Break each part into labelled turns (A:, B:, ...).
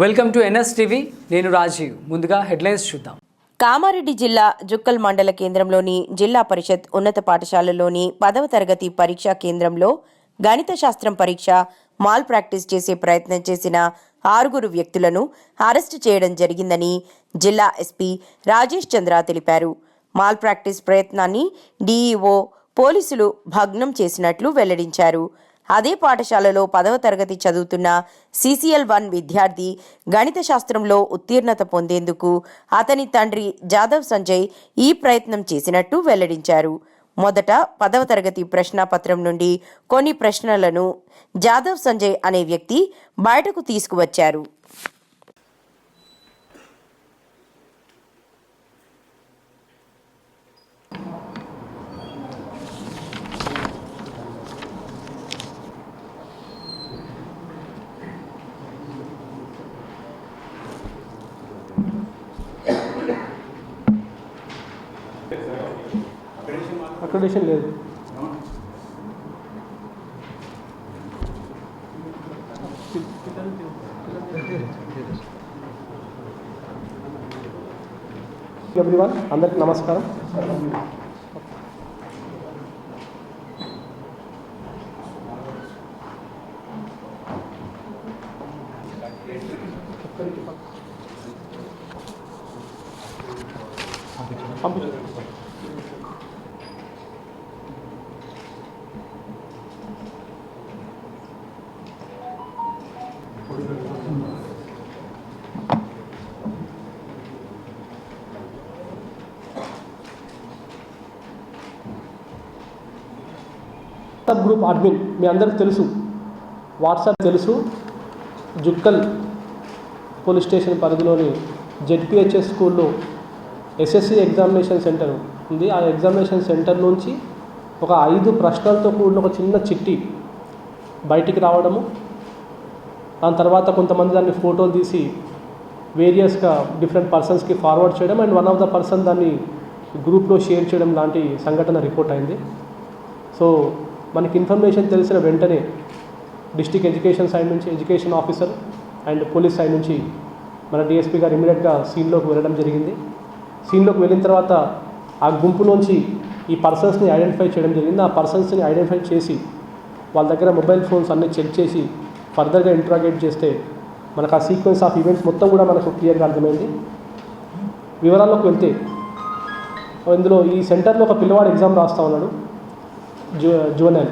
A: Welcome to NS TV. నేను రాజీవ్. ముందుగా headlines చూద్దాం.
B: కామారెడ్డి జిల్లా జుక్కల్ మండల కేంద్రంలోని జిల్లా పరిషత్ ఉన్నత పాఠశాలలోని పదవ తరగతి పరీక్షా కేంద్రంలో గణిత శాస్త్రం పరీక్ష మాల్ ప్రాక్టీస్ చేసే ప్రయత్నం చేసిన ఆరుగురు వ్యక్తులను అరెస్టు చేయడం జరిగిందని జిల్లా ఎస్పీ రాజేష్ చంద్ర తెలిపారు. మాల్ ప్రాక్టీస్ ప్రయత్నాన్ని డీఈఓ పోలీసులు భగ్నం చేసినట్లు వెల్లడించారు. అదే పాఠశాలలో పదవ తరగతి చదువుతున్న సిసిఎల్ వన్ విద్యార్థి గణిత శాస్త్రంలో ఉత్తీర్ణత పొందేందుకు అతని తండ్రి జాదవ్ సంజయ్ ఈ ప్రయత్నం చేసినట్టు వెల్లడించారు. మొదట పదవ తరగతి ప్రశ్నాపత్రం నుండి కొన్ని ప్రశ్నలను జాదవ్ సంజయ్ అనే వ్యక్తి బయటకు తీసుకువచ్చారు.
C: అక్రిడేషన్ లేదు ఎవ్రీవన్ అందరికి నమస్కారం పంపించు వాట్సాప్ గ్రూప్ అడ్మిన్ మీ అందరికి తెలుసు. వాట్సాప్ తెలుసు. జుక్కల్ పోలీస్ స్టేషన్ పరిధిలోని జెడ్పిహెచ్ఎస్ స్కూల్లో ఎస్ఎస్సి ఎగ్జామినేషన్ సెంటర్ ఉంది. ఆ ఎగ్జామినేషన్ సెంటర్ నుంచి ఒక ఐదు ప్రశ్నలతో కూడిన ఒక చిన్న చిట్టి బయటికి రావడము. దాని తర్వాత కొంతమంది దాన్ని ఫోటోలు తీసి వేరియస్గా డిఫరెంట్ పర్సన్స్కి ఫార్వర్డ్ చేయడం and one of the person దాన్ని గ్రూప్లో షేర్ చేయడం లాంటి సంఘటన రిపోర్ట్ అయింది. సో మనకి ఇన్ఫర్మేషన్ తెలిసిన వెంటనే డిస్టిక్ ఎడ్యుకేషన్ సైడ్ నుంచి education officer and police side నుంచి మన డిఎస్పీ గారు ఇమీడియట్గా సీన్లోకి వెళ్ళడం జరిగింది. సీన్లోకి వెళ్ళిన తర్వాత ఆ గుంపులోంచి ఈ పర్సన్స్ని ఐడెంటిఫై చేయడం జరిగింది. ఆ పర్సన్స్ని ఐడెంటిఫై చేసి వాళ్ళ దగ్గర మొబైల్ ఫోన్స్ అన్నీ చెక్ చేసి ఫర్దర్గా ఇంట్రాగేట్ చేస్తే మనకు ఆ సీక్వెన్స్ ఆఫ్ ఈవెంట్స్ మొత్తం కూడా మనకు క్లియర్గా అర్థమైంది. వివరాల్లోకి వెళ్తే ఇందులో ఈ సెంటర్లో ఒక పిల్లవాడు ఎగ్జామ్ రాస్తా ఉన్నాడు. జు జువనల్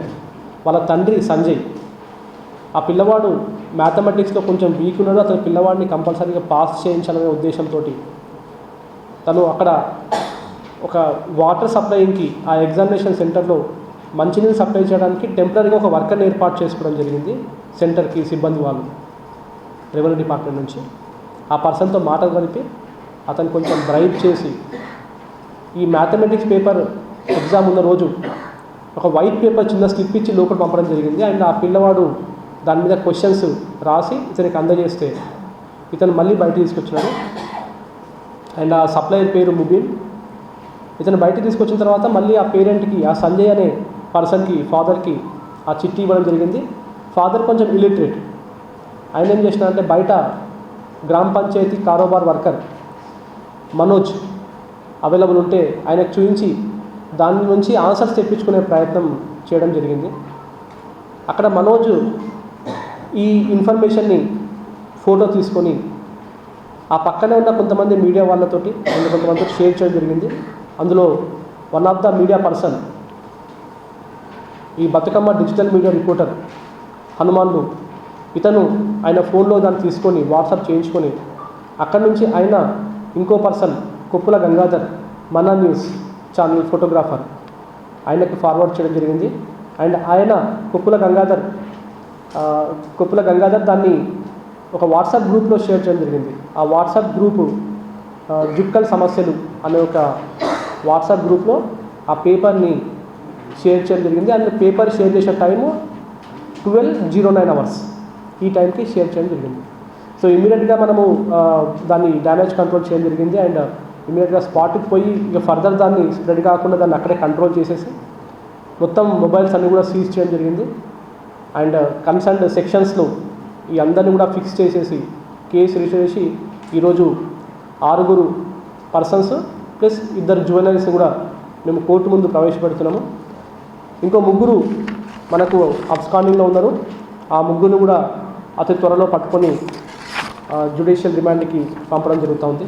C: వాళ్ళ తండ్రి సంజయ్. ఆ పిల్లవాడు మ్యాథమెటిక్స్లో కొంచెం వీక్ ఉన్నాడు అతని పిల్లవాడిని కంపల్సరీగా పాస్ చేయించాలనే ఉద్దేశంతో తను అక్కడ ఒక వాటర్ సప్లయింగ్కి ఆ ఎగ్జామినేషన్ సెంటర్లో మంచినీళ్ళు సప్లై చేయడానికి టెంపరీగా ఒక వర్కర్ని ఏర్పాటు చేసుకోవడం జరిగింది సెంటర్కి సిబ్బంది వాళ్ళు రెవెన్యూ డిపార్ట్మెంట్ నుంచి. ఆ పర్సన్తో మాటలు కలిపి అతను కొంచెం బ్రైబ్ చేసి ఈ మ్యాథమెటిక్స్ పేపర్ ఎగ్జామ్ ఉన్న రోజు ఒక వైట్ పేపర్ చిన్న స్లిప్ ఇచ్చి లోపల పంపడం జరిగింది. అండ్ ఆ పిల్లవాడు దాని మీద క్వశ్చన్స్ రాసి ఇతనికి అందజేస్తే ఇతను మళ్ళీ బయట తీసుకొచ్చినాడు. అండ్ ఆ సప్లయర్ పేరు ముబీన్. ఇతను బయట తీసుకొచ్చిన తర్వాత మళ్ళీ ఆ పేరెంట్కి ఆ సంజయ్ అనే పర్సన్కి ఫాదర్కి ఆ చిట్టి ఇవ్వడం జరిగింది. ఫాదర్ కొంచెం ఇలిటరేట్ ఆయన ఏం చేసినారంటే బయట గ్రామ పంచాయతీ కారోబార్ వర్కర్ మనోజ్ అవైలబుల్ ఉంటే ఆయనకు చూపించి దాని నుంచి ఆన్సర్స్ తెప్పించుకునే ప్రయత్నం చేయడం జరిగింది. అక్కడ మనోజ్ ఈ ఇన్ఫర్మేషన్ని ఫోటో తీసుకొని ఆ పక్కనే ఉన్న కొంతమంది మీడియా వాళ్ళతోటి అండ్ కొంతమందితో షేర్ చేయడం జరిగింది. అందులో one of the media person ఈ బతుకమ్మ డిజిటల్ మీడియా రిపోర్టర్ హనుమాన్లు ఇతను ఆయన ఫోన్లో దాన్ని తీసుకొని వాట్సాప్ చేయించుకొని అక్కడి నుంచి ఆయన ఇంకో పర్సన్ కొప్పుల గంగాధర్ మన న్యూస్ ఛానల్ ఫోటోగ్రాఫర్. ఆయనకు ఫార్వర్డ్ చేయడం జరిగింది. అండ్ ఆయన కుప్పుల గంగాధర్ కుప్పుల గంగాధర్ దాన్ని ఒక వాట్సాప్ గ్రూప్లో షేర్ చేయడం జరిగింది. ఆ వాట్సాప్ గ్రూపు జుక్కల్ సమస్యలు అనే ఒక వాట్సాప్ గ్రూప్లో ఆ పేపర్ని షేర్ చేయడం జరిగింది. అండ్ పేపర్ షేర్ చేసిన time twelve zero nine hours ఈ టైంకి షేర్ చేయడం జరిగింది. సో ఇమీడియట్గా మనము దాన్ని డ్యామేజ్ కంట్రోల్ చేయడం జరిగింది. అండ్ ఇమీడియట్గా స్పాట్కి పోయి ఇక ఫర్దర్ దాన్ని స్ప్రెడ్ కాకుండా దాన్ని అక్కడే కంట్రోల్ చేసేసి మొత్తం మొబైల్స్ అన్నీ కూడా సీజ్ చేయడం జరిగింది. అండ్ కన్సర్న్ సెక్షన్స్లో ఈ అందరిని కూడా ఫిక్స్ చేసేసి కేసు రిజిస్టర్ చేసి ఈరోజు ఆరుగురు పర్సన్స్ ప్లస్ ఇద్దరు జ్యువెలరీస్ కూడా మేము కోర్టు ముందు ప్రవేశపెడుతున్నాము. ఇంకో ముగ్గురు మనకు అబ్స్కాండింగ్లో ఉన్నారు. ఆ ముగ్గురు కూడా అతి త్వరలో పట్టుకొని జ్యుడిషియల్ రిమాండ్కి పంపడం జరుగుతూ ఉంది.